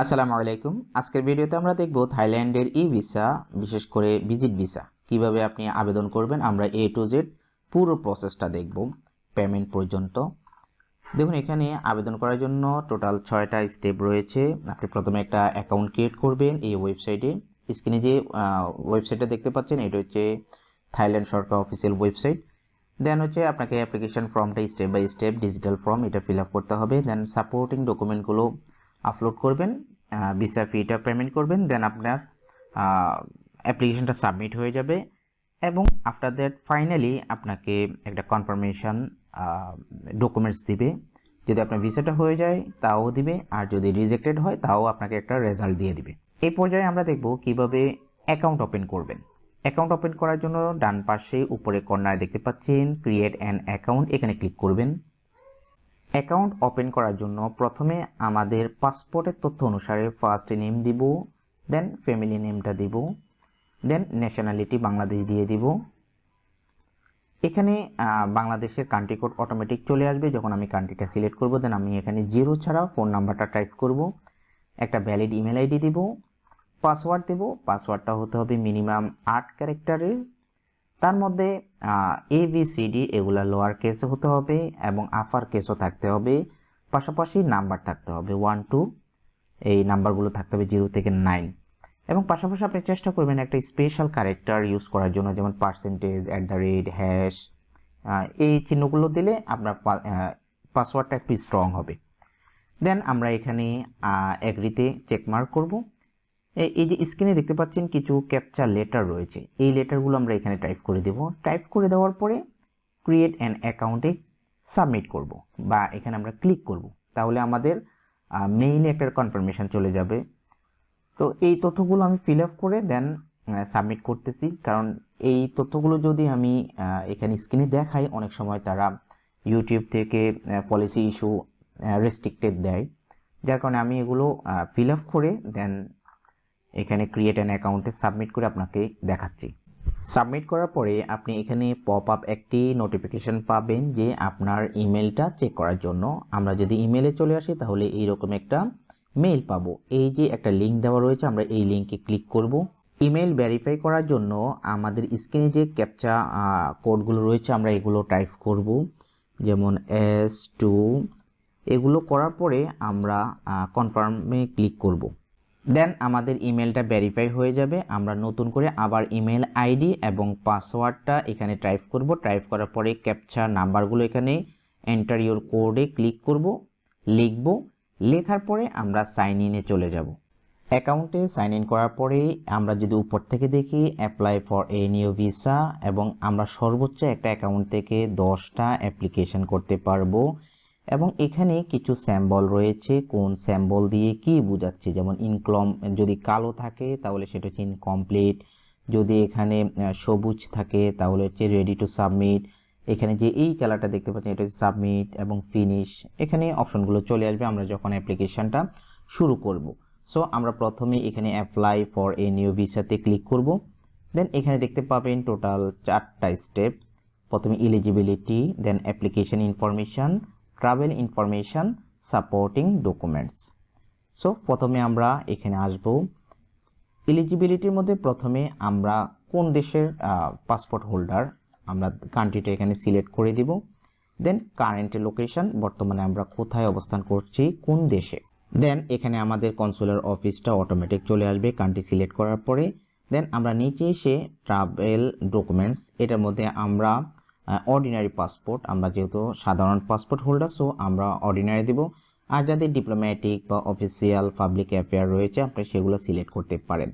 আসসালামু আলাইকুম। আজকের ভিডিওতে আমরা দেখব থাইল্যান্ডের ই ভিসা, বিশেষ করে ভিজিট ভিসা। কীভাবে আপনি আবেদন করবেন, আমরা এ টু জেড পুরো প্রসেসটা দেখব, পেমেন্ট পর্যন্ত। দেখুন, এখানে আবেদন করার জন্য টোটাল ছয়টা স্টেপ রয়েছে। আপনি প্রথমে একটা অ্যাকাউন্ট ক্রিয়েট করবেন এই ওয়েবসাইটে। স্ক্রিনে যে ওয়েবসাইটটা দেখতে পাচ্ছেন, এটা হচ্ছে থাইল্যান্ড সরকার অফিসিয়াল ওয়েবসাইট। দেন হচ্ছে আপনাকে অ্যাপ্লিকেশন ফর্মটা step by step, digital form, এটা ফিল আপ করতে হবে। দেন সাপোর্টিং ডকুমেন্টগুলো আপলোড করবেন। ভিসা ফিটা পেমেন্ট করবেন দেন আপনার অ্যাপ্লিকেশনটা সাবমিট হয়ে যাবে এবং আফটার দ্যাট ফাইনালি আপনাকে একটা কনফার্মেশন ডকুমেন্টস দিবে। যদি আপনার ভিসাটা হয়ে যায়, তাও দিবে, আর যদি রিজেক্টেড হয়, তাও আপনাকে একটা রেজাল্ট দিয়ে দিবে। এই পর্যায়ে আমরা দেখব কীভাবে অ্যাকাউন্ট ওপেন করবেন। অ্যাকাউন্ট ওপেন করার জন্য ডান পাশে উপরে কর্নারে দেখতে পাচ্ছেন ক্রিয়েট অ্যান অ্যাকাউন্ট এখানে ক্লিক করবেন। অ্যাকাউন্ট ওপেন করার জন্য প্রথমে আমাদের পাসপোর্টের তথ্য অনুসারে ফার্স্ট নেম দিব দেন ফ্যামিলি নেমটা দিব দেন ন্যাশনালিটি বাংলাদেশ দিয়ে দিব। এখানে বাংলাদেশের কান্ট্রি কোড অটোমেটিক চলে আসবে। যখন আমি কান্ট্রিটা সিলেক্ট করব দেন আমি এখানে জিরো ছাড়া ফোন নাম্বারটা টাইপ করব। একটা ভ্যালিড ইমেল আইডি দিব পাসওয়ার্ড দেব। পাসওয়ার্ডটা হতে হবে মিনিমাম আট ক্যারেক্টারের তার মধ্যে এ বি সি ডি এগুলা লোয়ার কেসে হতে হবে এবং আপার কেসও থাকতে হবে। পাশাপাশি নাম্বার থাকতে হবে ওয়ান টু এই নাম্বারগুলো থাকতে হবে জিরো থেকে নাইন এবং পাশাপাশি আপনি চেষ্টা করবেন একটা স্পেশাল ক্যারেক্টার ইউজ করার জন্য, যেমন percentage at the rate hash এই চিহ্নগুলো দিলে আপনার পাসওয়ার্ডটা একটু স্ট্রং হবে। দেন আমরা এখানে অ্যাগ্রিতে চেকমার্ক করব। এই যে স্ক্রিনে দেখতে পাচ্ছেন কিছু ক্যাপচার লেটার রয়েছে। এই লেটারগুলো আমরা এখানে টাইপ করে দেব। টাইপ করে দেওয়ার পরে ক্রিয়েট অ্যান অ্যাকাউন্টে সাবমিট করব বা এখানে আমরা ক্লিক করব। তাহলে আমাদের মেইলে একটা কনফার্মেশন চলে যাবে। তো এই তথ্যগুলো আমি ফিল আপ করে দেন সাবমিট করতেছি। কারণ এই তথ্যগুলো যদি আমি এখানে স্ক্রিনে দেখাই, অনেক সময় তারা ইউটিউব থেকে পলিসি ইস্যু রেস্ট্রিক্টেড দেয়। যার কারণে আমি এগুলো ফিল আপ করে দেন এখানে ক্রিয়েট অ্যান অ্যাকাউন্টে সাবমিট করে আপনাকে দেখাচ্ছি। সাবমিট করার পরে আপনি এখানে পপ আপ একটি নোটিফিকেশন পাবেন যে আপনার ইমেলটা চেক করার জন্য। আমরা যদি ইমেলে চলে আসি তাহলে এইরকম একটা মেইল পাবো। এই যে একটা লিঙ্ক দেওয়া রয়েছে, আমরা এই লিঙ্কে ক্লিক করব। ইমেল ভেরিফাই করার জন্য আমাদের স্ক্রিনে যে ক্যাপচা কোডগুলো রয়েছে, আমরা এগুলো টাইপ করব। যেমন এস টু এগুলো করার পরে আমরা কনফার্মে ক্লিক করব। দেন আমাদের ইমেলটা ভেরিফাই হয়ে যাবে। আমরা নতুন করে আবার ইমেল আইডি এবং পাসওয়ার্ডটা এখানে টাইপ করব। টাইপ করার পরে ক্যাপচার নাম্বারগুলো এখানে এন্টার ইওর কোডে ক্লিক করব, লিখব। লেখার পরে আমরা সাইন ইনে চলে যাব। অ্যাকাউন্টে সাইন ইন করার পরে আমরা যদি উপর থেকে দেখি apply for a new visa এবং আমরা সর্বোচ্চ একটা অ্যাকাউন্ট থেকে দশটা অ্যাপ্লিকেশন করতে পারব। এবং এখানে কিছু স্যাম্বল রয়েছে। কোন স্যাম্বল দিয়ে কি বোঝাচ্ছে? যেমন ইনক্লম যদি কালো থাকে, তাহলে সেটা হচ্ছে ইনকমপ্লিট যদি এখানে সবুজ থাকে, তাহলে হচ্ছে রেডি টু সাবমিট এখানে যে এই কালারটা দেখতে পাচ্ছেন, এটা হচ্ছে সাবমিট এবং ফিনিশ এখানে অপশনগুলো চলে আসবে, আমরা যখন অ্যাপ্লিকেশনটা শুরু করব। সো আমরা প্রথমে এখানে অ্যাপ্লাই ফর এ নিউ ভিসাতে ক্লিক করব। দেন এখানে দেখতে পাবেন টোটাল চারটা স্টেপ প্রথমে eligibility then application information travel information supporting documents so প্রথমে আমরা এখানে আসব। এলিজিবিলিটির মধ্যে প্রথমে আমরা কোন দেশের পাসপোর্ট হোল্ডার আমরা কান্ট্রিটা এখানে সিলেক্ট করে দিব। দেন কারেন্ট লোকেশন বর্তমানে আমরা কোথায় অবস্থান করছি, কোন দেশে। দেন এখানে আমাদের কনসুলার অফিসটা অটোমেটিক চলে আসবে কান্ট্রি সিলেক্ট করার পরে। দেন আমরা নিচে এসে ট্রাভেল ডকুমেন্টস এটার মধ্যে আমরা অর্ডিনারি পাসপোর্ট আমরা যেহেতু সাধারণ পাসপোর্ট হোল্ডার সো আমরা অর্ডিনারি দিব। আর যাদের ডিপ্লোম্যাটিক বা অফিসিয়াল পাবলিক অ্যাফেয়ার রয়েছে, আপনি সেগুলো সিলেক্ট করতে পারেন।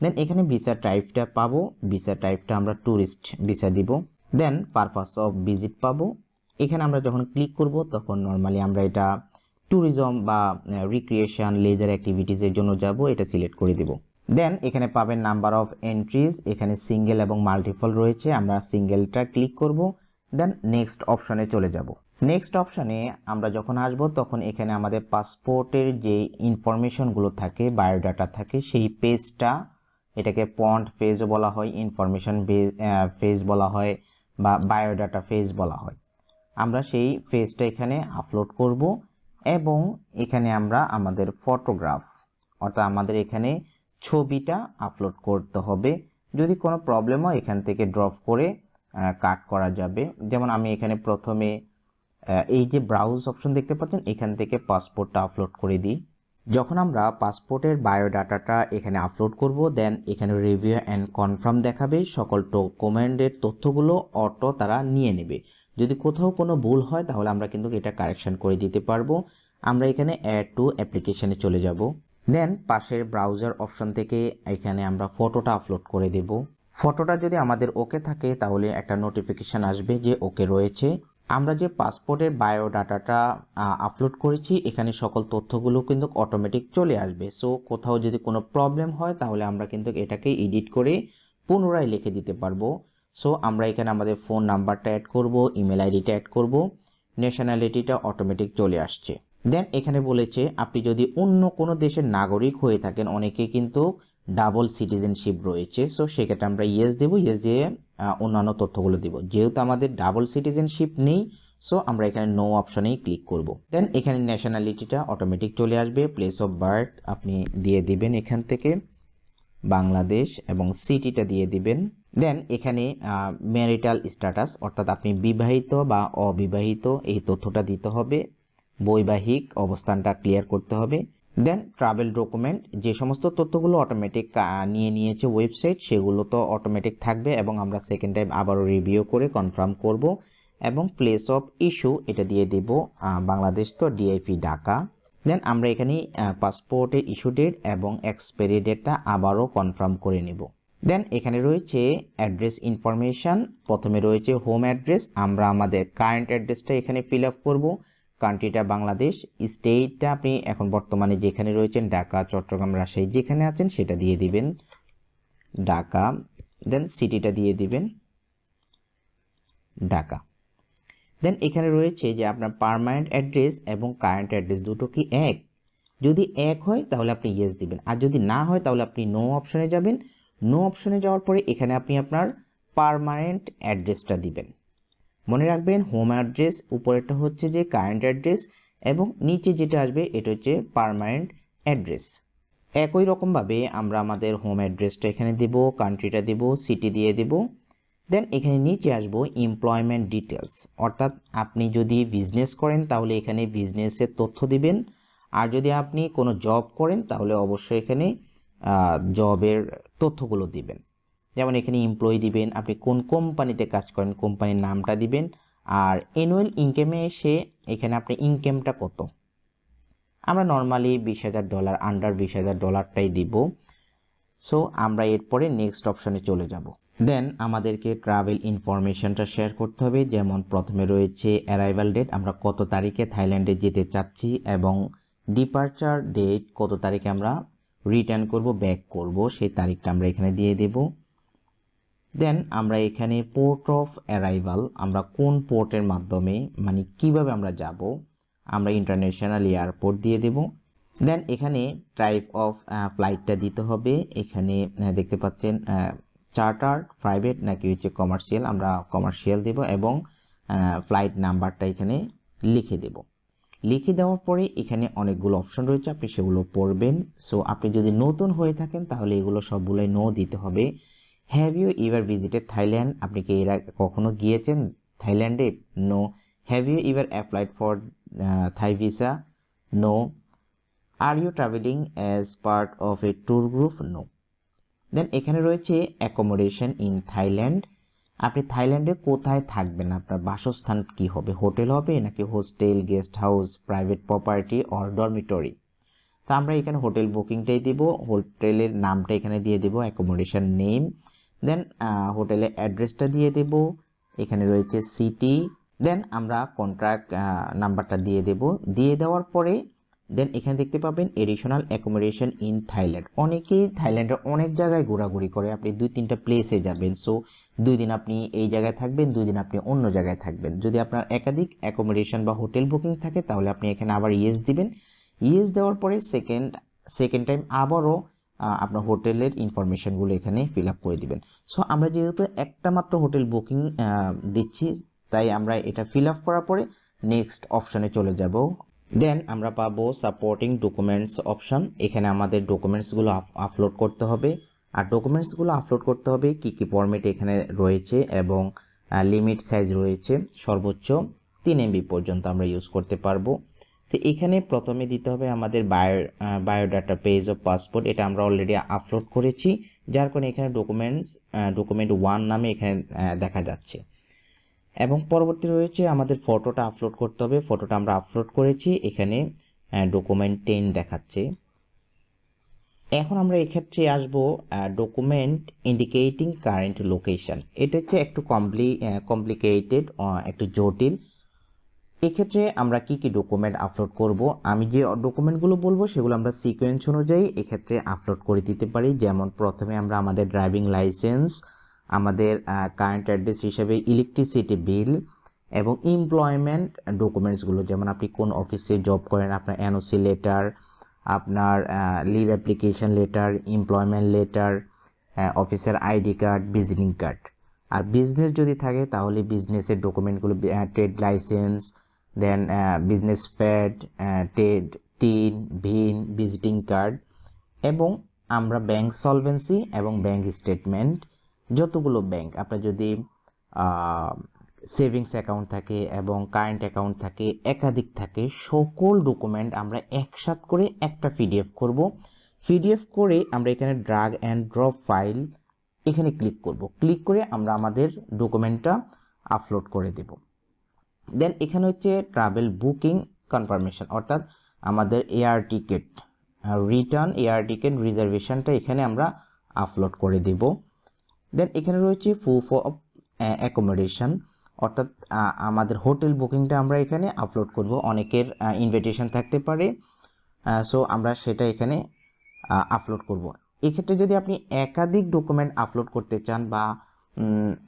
দেন এখানে ভিসা টাইপটা পাবো। ভিসা টাইপটা আমরা ট্যুরিস্ট ভিসা দিব। দেন পারপাস অফ ভিজিট পাবো। এখানে আমরা যখন ক্লিক করব, তখন নর্মালি আমরা এটা ট্যুরিজম বা রিক্রিয়েশন লেজার অ্যাক্টিভিটিসের জন্য যাব, এটা সিলেক্ট করে দিব। দেন এখানে পাবেন নাম্বার অফ এন্ট্রিজ এখানে সিঙ্গেল এবং মাল্টিপল রয়েছে, আমরা সিঙ্গেলটা ক্লিক করব। দেন নেক্সট অপশনে চলে যাব। নেক্সট অপশানে আমরা যখন আসব, তখন এখানে আমাদের পাসপোর্টের যে ইনফরমেশনগুলো থাকে বায়োডাটা থাকে, সেই পেজটা এটাকে পন্ট ফেজও বলা হয় ইনফরমেশন ফেজ বলা হয়, বা বায়োডাটা ফেজ বলা হয়। আমরা সেই ফেজটা এখানে আপলোড করব, এবং এখানে আমরা আমাদের ফটোগ্রাফ অর্থাৎ আমাদের এখানে ছবিটা আপলোড করতে হবে। যদি কোনো প্রবলেম হয়, এখান থেকে ড্রপ করে কাট করা যাবে। যেমন আমি এখানে প্রথমে এই যে ব্রাউজ অপশন দেখতে পাচ্ছেন, এখান থেকে পাসপোর্টটা আপলোড করে দিই। যখন আমরা পাসপোর্টের বায়োডাটাটা এখানে আপলোড করব দেন এখানে রিভিউ অ্যান্ড কনফার্ম দেখাবে। সকল ডকুমেন্টের তথ্যগুলো অটো তারা নিয়ে নেবে। যদি কোথাও কোনো ভুল হয়, তাহলে আমরা কিন্তু এটা কারেকশন করে দিতে পারব। আমরা এখানে অ্যাড টু অ্যাপ্লিকেশানে চলে যাব। দেন পাশের ব্রাউজার অপশন থেকে এখানে আমরা ফটোটা আপলোড করে দেব। ফটোটা যদি আমাদের ওকে থাকে, তাহলে একটা নোটিফিকেশান আসবে যে ওকে রয়েছে। আমরা যে পাসপোর্টের বায়োডাটাটা আপলোড করেছি, এখানে সকল তথ্যগুলো কিন্তু অটোমেটিক চলে আসবে। সো কোথাও যদি কোনো প্রবলেম হয়, তাহলে আমরা কিন্তু এটাকে এডিট করে পুনরায় লিখে দিতে পারব। সো আমরা এখানে আমাদের ফোন নাম্বারটা অ্যাড করব ইমেল আইডিটা অ্যাড করব। ন্যাশনালিটিটা অটোমেটিক চলে আসছে। দেন এখানে বলেছে, আপনি যদি অন্য কোনো দেশের নাগরিক হয়ে থাকেন, অনেকে কিন্তু ডাবল সিটিজেনশিপ রয়েছে। সো সেক্ষেত্রে আমরা ইয়েস দেবো ইয়েস দিয়ে অন্যান্য তথ্যগুলো দিব। যেহেতু আমাদের ডাবল সিটিজেনশিপ নেই সো আমরা এখানে নো অপশনেই ক্লিক করব। দেন এখানে ন্যাশনালিটিটা অটোমেটিক চলে আসবে। প্লেস অফ বার্থ আপনি দিয়ে দিবেন এখান থেকে। বাংলাদেশ এবং সিটিটা দিয়ে দিবেন। দেন এখানে ম্যারিটাল স্ট্যাটাস অর্থাৎ আপনি বিবাহিত বা অবিবাহিত, এই তথ্যটা দিতে হবে। বৈবাহিক অবস্থানটা ক্লিয়ার করতে হবে। দেন ট্রাভেল ডকুমেন্ট যে সমস্ত তথ্যগুলো অটোমেটিক নিয়ে নিয়েছে ওয়েবসাইট সেগুলো তো অটোমেটিক থাকবে এবং আমরা সেকেন্ড টাইম আবারও রিভিউ করে কনফার্ম করব এবং প্লেস অফ ইস্যু এটা দিয়ে দেব বাংলাদেশ তো ডিআইপি ঢাকা। দেন আমরা এখানে পাসপোর্টের ইস্যু ডেট এবং এক্সপায়ারি ডেটটা আবারও কনফার্ম করে নেব। দেন এখানে রয়েছে অ্যাড্রেস ইনফরমেশন প্রথমে রয়েছে হোম অ্যাড্রেস আমরা আমাদের কারেন্ট অ্যাড্রেসটা এখানে ফিল আপ করব। কান্ট্রিটা বাংলাদেশ, স্টেটটা আপনি এখন বর্তমানে যেখানে রয়েছেন, ঢাকা, চট্টগ্রাম, রাজশাহী, যেখানে আছেন সেটা দিয়ে দিবেন। ঢাকা দেন সিটিটা দিয়ে দিবেন ঢাকা। দেন এখানে রয়েছে যে আপনার পারমানেন্ট অ্যাড্রেস এবং কারেন্ট অ্যাড্রেস দুটো কি এক? যদি এক হয়, তাহলে আপনি ইয়েস দিবেন। আর যদি না হয়, তাহলে আপনি নো অপশনে যাবেন। নো অপশনে যাওয়ার পরে এখানে আপনি আপনার পারমানেন্ট অ্যাড্রেসটা দিবেন। মনে রাখবেন হোম অ্যাড্রেস উপরেরটা হচ্ছে যে কারেন্ট অ্যাড্রেস এবং নিচে যেটা আসবে, এটা হচ্ছে পার্মানেন্ট অ্যাড্রেস একই রকমভাবে আমরা আমাদের হোম অ্যাড্রেসটা এখানে দেব কান্ট্রিটা দেব সিটি দিয়ে দেব। দেন এখানে নিচে আসব এমপ্লয়মেন্ট ডিটেলস অর্থাৎ আপনি যদি বিজনেস করেন, তাহলে এখানে বিজনেসের তথ্য দিবেন। আর যদি আপনি কোনো জব করেন, তাহলে অবশ্যই এখানে জবের তথ্যগুলো দিবেন। যেমন এখানে এমপ্লয়ি দিবেন, আপনি কোন কোম্পানিতে কাজ করেন কোম্পানির নামটা দিবেন, আর অ্যানুয়াল ইনকামে এসে এখানে আপনি ইনকামটা কত? আমরা নর্মালি বিশ হাজার ডলার আন্ডার বিশ হাজার ডলারটাই দিব। সো আমরা এরপরে নেক্সট অপশনে চলে যাব। দেন আমাদেরকে ট্রাভেল ইনফরমেশনটা শেয়ার করতে হবে। যেমন প্রথমে রয়েছে অ্যারাইভাল ডেট আমরা কত তারিখে থাইল্যান্ডে যেতে চাচ্ছি এবং ডিপার্চার ডেট কত তারিখে আমরা রিটার্ন করব ব্যাক করব, সেই তারিখটা আমরা এখানে দিয়ে দেব। দেন আমরা এখানে পোর্ট অফ অ্যারাইভাল আমরা কোন পোর্টের মাধ্যমে মানে কীভাবে আমরা যাব, আমরা ইন্টারন্যাশনাল এয়ারপোর্ট দিয়ে দেব। দেন এখানে টাইপ অফ ফ্লাইটটা দিতে হবে। এখানে দেখতে পাচ্ছেন চার্টার প্রাইভেট নাকি হচ্ছে কমার্শিয়াল আমরা কমার্শিয়াল দেব এবং ফ্লাইট নাম্বারটা এখানে লিখে দেব। লিখে দেওয়ার পরে এখানে অনেকগুলো অপশন রয়েছে, আপনি সেগুলো পড়বেন। সো আপনি যদি নতুন হয়ে থাকেন, তাহলে এগুলো সবগুলোই নো দিতে হবে। Have you ever visited Thailand আপনি কি এর কখনো গিয়েছেন থাইল্যান্ডে no have you ever applied for Thai visa no are you travelling as part of a tour group no then এখানে রয়েছে অ্যাকোমোডেশন ইন থাইল্যান্ড আপনি থাইল্যান্ডে কোথায় থাকবেন? আপনার বাসস্থান কি হবে? হোটেল হবে নাকি hostel guest house private property or dormitory তো আমরা এখানে হোটেল বুকিংটাই দিব। হোটেলের নামটা এখানে দিয়ে দেব অ্যাকোমোডেশন নেম দেন হোটেলে অ্যাড্রেসটা দিয়ে দেব। এখানে রয়েছে সিটি দেন আমরা কন্ট্রাক্ট নাম্বারটা দিয়ে দেব। দিয়ে দেওয়ার পরে দেন এখানে দেখতে পাবেন এডিশনাল অ্যাকোমোডেশন ইন থাইল্যান্ড অনেকেই থাইল্যান্ডের অনেক জায়গায় ঘোরাঘুরি করে। আপনি দুই তিনটা প্লেসে যাবেন। সো দুই দিন আপনি এই জায়গায় থাকবেন, দুই দিন আপনি অন্য জায়গায় থাকবেন। যদি আপনার একাধিক অ্যাকোমোডেশন বা হোটেল বুকিং থাকে, তাহলে আপনি এখানে আবার ইয়েস দিবেন। ইয়েস দেওয়ার পরে সেকেন্ড সেকেন্ড টাইম আবারও আপনার হোটেলের ইনফরমেশনগুলো এখানে ফিল আপ করে দিবেন। সো আমরা যেহেতু একটা মাত্র হোটেল বুকিং দিচ্ছি, তাই আমরা এটা ফিল আপ করার পরে নেক্সট অপশানে চলে যাব। দেন আমরা পাবো সাপোর্টিং ডকুমেন্টস অপশন এখানে আমাদের ডকুমেন্টসগুলো আপলোড করতে হবে। আর ডকুমেন্টসগুলো আপলোড করতে হবে কি কি ফরম্যাট এখানে রয়েছে এবং লিমিট সাইজ রয়েছে। সর্বোচ্চ তিন এমবি পর্যন্ত আমরা ইউজ করতে পারব। তো এখানে প্রথমে দিতে হবে আমাদের bio biodata page of passport এটা আমরা অলরেডি আপলোড করেছি, যার কারণে এখানে ডকুমেন্টস ডকুমেন্ট ওয়ান নামে এখানে দেখা যাচ্ছে। এবং পরবর্তী রয়েছে আমাদের ফটোটা আপলোড করতে হবে ফটোটা আমরা আপলোড করেছি, এখানে ডকুমেন্ট টেন দেখাচ্ছে। এখন আমরা এক্ষেত্রে আসব ডকুমেন্ট ইন্ডিকেটিং কারেন্ট লোকেশন এটা হচ্ছে একটু কমপ্লি কমপ্লিকেটেড একটু জটিল। এক্ষেত্রে আমরা কি কি ডকুমেন্ট আপলোড করব? আমি যে ডকুমেন্টগুলো বলব সেগুলো আমরা সিকোয়েন্স অনুযায়ী এক্ষেত্রে আপলোড করে দিতে পারি। যেমন প্রথমে আমরা আমাদের ড্রাইভিং লাইসেন্স আমাদের কারেন্ট অ্যাড্রেস হিসেবে ইলেকট্রিসিটি বিল এবং এমপ্লয়মেন্ট ডকুমেন্টসগুলো যেমন আপনি কোন অফিসে জব করেন, আপনার এনওসি লেটার আপনার leave application letter employment letter অফিসের আইডি কার্ড ভিজিটিং কার্ড আর বিজনেস যদি থাকে তাহলে বিজনেসের ডকুমেন্টগুলো trade licence then business pad Ted TIN BIN visiting card এবং আমরা ব্যাংক সলভেন্সি এবং ব্যাংক স্টেটমেন্ট যতগুলো ব্যাংক আপনার যদি সেভিংস অ্যাকাউন্ট থাকে এবং কারেন্ট অ্যাকাউন্ট থাকে, একাধিক থাকে, সকল ডকুমেন্ট আমরা একসাথ করে একটা পিডিএফ করব। পিডিএফ করে আমরা এখানে ড্রাগ অ্যান্ড ড্রপ ফাইল এখানে ক্লিক করব। ক্লিক করে আমরা আমাদের ডকুমেন্টটা আপলোড করে দেব। দেন এখানে হচ্ছে ট্রাভেল বুকিং কনফার্মেশন অর্থাৎ আমাদের air ticket return air ticket রিজার্ভেশনটা এখানে আমরা আপলোড করে দেব। দেন এখানে রয়েছে প্রুফ অফ অ্যাকোমোডেশন অর্থাৎ আমাদের হোটেল বুকিংটা আমরা এখানে আপলোড করব। অনেকের ইনভিটেশন থাকতে পারে সো আমরা সেটা এখানে আপলোড করব। এক্ষেত্রে যদি আপনি একাধিক ডকুমেন্ট আপলোড করতে চান বা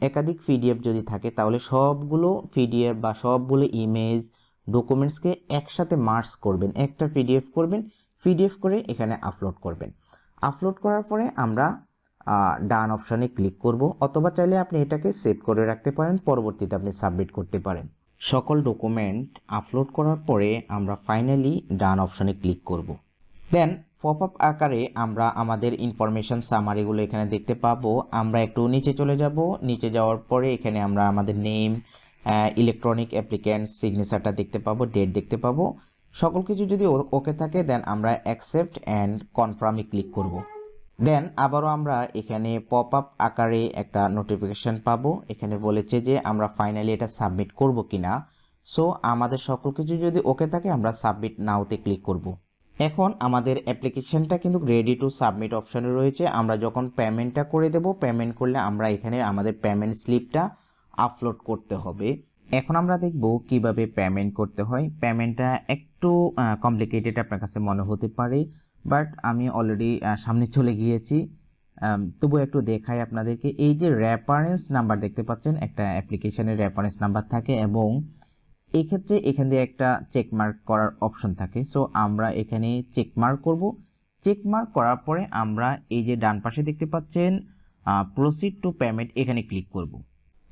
একাধিক পিডিএফ যদি থাকে, তাহলে সবগুলো পিডিএফ বা সবগুলো ইমেজ ডকুমেন্টসকে একসাথে মার্চ করবেন। একটা পিডিএফ করবেন পিডিএফ করে এখানে আপলোড করবেন। আপলোড করার পরে আমরা ডান অপশানে ক্লিক করব, অথবা চাইলে আপনি এটাকে সেভ করে রাখতে পারেন, পরবর্তীতে আপনি সাবমিট করতে পারেন। সকল ডকুমেন্ট আপলোড করার পরে আমরা ফাইনালি ডান অপশানে ক্লিক করব। দেন পপ আপ আকারে আমরা আমাদের ইনফরমেশন সামারিগুলো এখানে দেখতে পাবো। আমরা একটু নিচে চলে যাব। নিচে যাওয়ার পরে এখানে আমরা আমাদের নেম ইলেকট্রনিক অ্যাপ্লিক্যান্ট সিগনেচারটা দেখতে পাবো ডেট দেখতে পাবো। সকল কিছু যদি ওকে থাকে দেন আমরা অ্যাকসেপ্ট অ্যান্ড কনফার্মে ক্লিক করব। দেন আবারও আমরা এখানে পপ আপ আকারে একটা নোটিফিকেশন পাবো। এখানে বলেছে যে আমরা ফাইনালি এটা সাবমিট করব কিনা। সো আমাদের সকল কিছু যদি ওকে থাকে, আমরা সাবমিট নাওতে ক্লিক করব। এখন আমাদের অ্যাপ্লিকেশনটা কিন্তু রেডি টু সাবমিট অপশানে রয়েছে। আমরা যখন পেমেন্টটা করে দেব পেমেন্ট করলে আমরা এখানে আমাদের পেমেন্ট স্লিপটা আপলোড করতে হবে। এখন আমরা দেখব কীভাবে পেমেন্ট করতে হয়। পেমেন্টটা একটু কমপ্লিকেটেড আপনার কাছে মনে হতে পারে বাট আমি অলরেডি সামনে চলে গিয়েছি। তবু একটু দেখাই আপনাদেরকে। এই যে রেফারেন্স নাম্বার দেখতে পাচ্ছেন, একটা অ্যাপ্লিকেশনের রেফারেন্স নাম্বার থাকে এবং এক্ষেত্রে এখান দিয়ে একটা চেক মার্ক করার অপশন থাকে। সো আমরা এখানে চেক মার্ক করব। চেক মার্ক করার পরে আমরা এই যে ডান পাশে দেখতে পাচ্ছেন প্রসিড টু পেমেন্ট এখানে ক্লিক করব।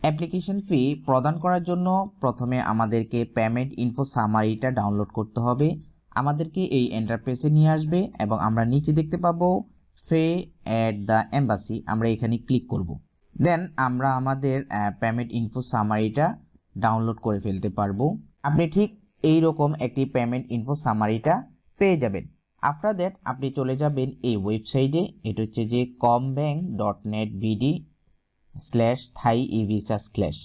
অ্যাপ্লিকেশন ফি প্রদান করার জন্য প্রথমে আমাদেরকে পেমেন্ট ইনফো সামারিটা ডাউনলোড করতে হবে। আমাদেরকে এই এন্টারপ্রেসে নিয়ে আসবে এবং আমরা নিচে দেখতে পাবো ফে অ্যাট দ্য এম্বাসি আমরা এখানে ক্লিক করব। দেন আমরা আমাদের পেমেন্ট ইনফো সামারিটা ডাউনলোড করে ফেলতে পারব। আপনি ঠিক এই রকম একটি পেমেন্ট ইনফো সামারিটা পেয়ে যাবেন। আফটার দ্যাট আপনি চলে যাবেন এই ওয়েবসাইটে এটা হচ্ছে যে com bank dot net BD slash Thai evisa visa slash